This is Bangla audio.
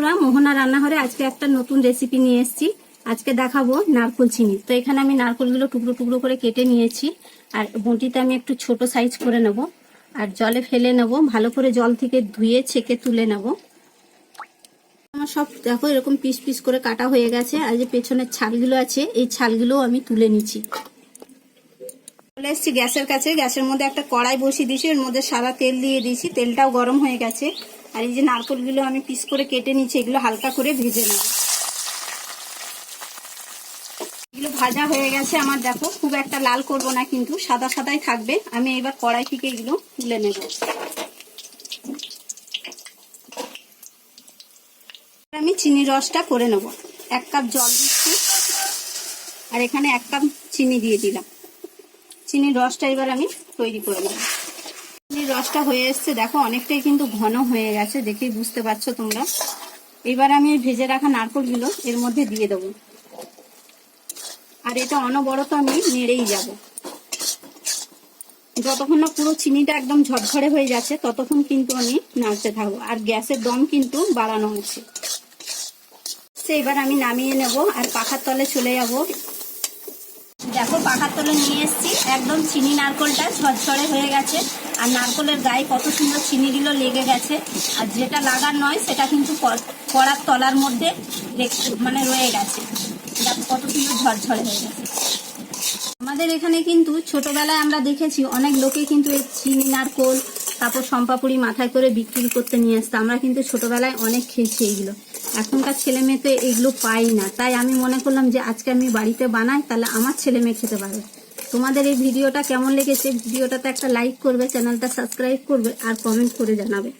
বন্ধুরা, মোহনা রান্নাঘরে আজকে একটা নতুন রেসিপি নিয়ে এসেছি। আজকে দেখাবো নারকোল চিনি তো এখানে আমি নারকোলগুলো টুকরো টুকরো করে কেটে নিয়েছি। আর বটিতে আমি একটু ছোট সাইজ করে নেব। আর জলে ফেলে নেব। ভালো করে জল থেকে ধুয়ে ছেঁকে তুলে নেব। আমার সব দেখো এরকম পিস পিস করে কাটা হয়ে গেছে। আর যে পেছনের ছালগুলো আছে, এই ছালগুলোও আমি তুলে নিচ্ছি। চলে এসেছি গ্যাসের কাছে। গ্যাসের মধ্যে একটা কড়াই বসিয়ে দিয়েছি। এর মধ্যে সাদা তেল দিয়ে দিয়েছি। তেলটাও গরম হয়ে গেছে। আর এই যে নারকলগুলো আমি পিস করে কেটে নিচ্ছি, এগুলো হালকা করে ভেজে নেব। এগুলো ভাজা হয়ে গেছে আমার, দেখো, খুব একটা লাল করব না, কিন্তু সাদা সাদাই থাকবে। আমি এবার কড়াই থেকে এগুলো তুলে নেব। আমি চিনি রসটা করে নেব। এক কাপ জল দিচ্ছি। আর এখানে এক কাপ চিনি দিয়ে দিলাম। চিনির রসটা এবার আমি তৈরি করে নেব। রসটা হয়ে এসছে। দেখো, অনেকটাই কিন্তু ঘন হয়ে গেছে, দেখেই বুঝতে পারছ তোমরা। এবার আমি ভেজে রাখা নারকলগুলো এর মধ্যে দিয়ে দেবো। আর এটা অনবরত আমি নেড়েই যাব। যতক্ষণ না পুরো চিনিটা একদম ঝরঝরে হয়ে যাচ্ছে, ততক্ষণ কিন্তু আমি নাড়তে থাকব। আর গ্যাসের দম কিন্তু বাড়ানো সে এবার আমি নামিয়ে নেব, আর পাখার তলে চলে যাব। দেখো, পাখার তলে নিয়ে এসেছি। একদম চিনি নারকলটা ঝরঝরে হয়ে গেছে। আর নারকলের গায়ে কত সুন্দর চিনিগুলো লেগে গেছে। আর যেটা লাগার নয়, সেটা কিন্তু কড়ার তলার মধ্যে মানে রয়ে গেছে। দেখো, কত সুন্দর ঝরঝরে হয়ে গেছে। আমাদের এখানে কিন্তু ছোটবেলায় আমরা দেখেছি, অনেক লোকে কিন্তু এই চিনি নারকোল তারপর সম্পাপুরি মাথায় করে বিক্রি করতে নিয়ে আসতো। আমরা কিন্তু ছোটবেলায় অনেক খেয়েছি এইগুলো। এখনকার ছেলে মেয়ে তো এগুলো পাই না। তাই আমি মনে করলাম যে আজকে আমি বাড়িতে বানাই, তাহলে আমার ছেলে মেয়ে খেতে পারবে। তোমাদের এই ভিডিওটা কেমন লেগেছে? ভিডিওটাতে একটা লাইক করবে, চ্যানেলটা সাবস্ক্রাইব করবে আর কমেন্ট করে জানাবে।